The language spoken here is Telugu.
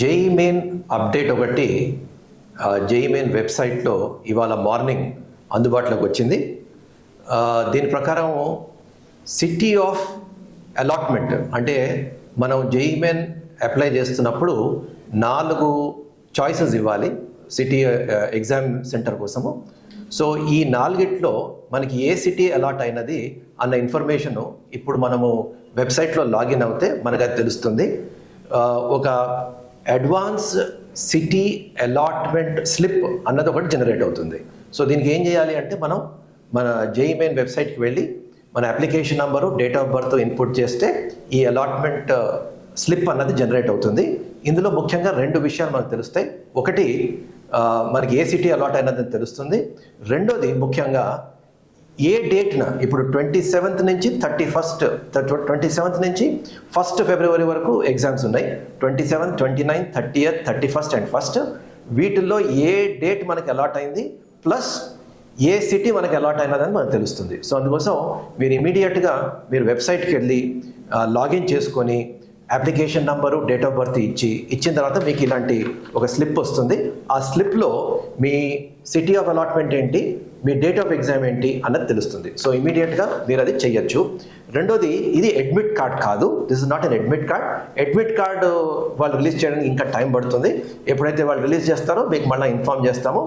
జేఈ మెయిన్ అప్డేట్ ఒకటి జేఈ మెయిన్ వెబ్సైట్లో ఇవాళ మార్నింగ్ అందుబాటులోకి వచ్చింది. దీని ప్రకారం సిటీ ఆఫ్ అలాట్మెంట్ అంటే మనం జేఈ మెయిన్ అప్లై చేస్తున్నప్పుడు నాలుగు చాయిసెస్ ఇవ్వాలి సిటీ ఎగ్జామ్ సెంటర్ కోసము. సో ఈ నాలుగిట్లో మనకి ఏ సిటీ అలాట్ అయినది అన్న ఇన్ఫర్మేషన్ ఇప్పుడు మనము వెబ్సైట్లో లాగిన్ అవుతే మనకు అది తెలుస్తుంది. ఒక అడ్వాన్స్ సిటీ అలాట్మెంట్ స్లిప్ అన్నది ఒకటి జనరేట్ అవుతుంది. సో దీనికి ఏం చేయాలి అంటే మనం మన జేఈ మెయిన్ వెబ్సైట్కి వెళ్ళి మన application number date of birth input చేస్తే ఈ అలాట్మెంట్ స్లిప్ అన్నది జనరేట్ అవుతుంది. ఇందులో ముఖ్యంగా రెండు విషయాలు మనకు తెలుస్తాయి. ఒకటి మనకి ఏ సిటీ అలాట్ అయినది తెలుస్తుంది. రెండోది ముఖ్యంగా ఏ డేట్న? ఇప్పుడు ట్వంటీ సెవెంత్ నుంచి థర్టీ ఫస్ట్ ట్వంటీ సెవెంత్ నుంచి ఫస్ట్ ఫిబ్రవరి వరకు ఎగ్జామ్స్ ఉన్నాయి. Twenty seventh twenty nine thirty eighth thirty first and first వీటిల్లో ఏ డేట్ మనకి అలాట్ అయింది? ప్లస్ ఏ సిటీ మనకి అలాట్ అయినదని మనకు తెలుస్తుంది. సో అందుకోసం మీరు ఇమీడియట్గా మీరు వెబ్సైట్కి వెళ్ళి లాగిన్ చేసుకొని application number date of birth ఇచ్చి ఇచ్చిన తర్వాత మీకు ఇలాంటి ఒక స్లిప్ వస్తుంది. ఆ స్లిప్లో మీ సిటీ ఆఫ్ అలాట్మెంట్ ఏంటి మీ డేట్ ఆఫ్ ఎగ్జామ్ ఏంటి అన్నది తెలుస్తుంది. సో ఇమీడియట్గా మీరు అది చెయ్యొచ్చు రెండోది ఇది అడ్మిట్ కార్డ్ కాదు. This is not an admit card admit card వాళ్ళు రిలీజ్ చేయడానికి ఇంకా టైం పడుతుంది. ఎప్పుడైతే వాళ్ళు రిలీజ్ చేస్తారో మీకు మళ్ళీ ఇన్ఫామ్ చేస్తాము.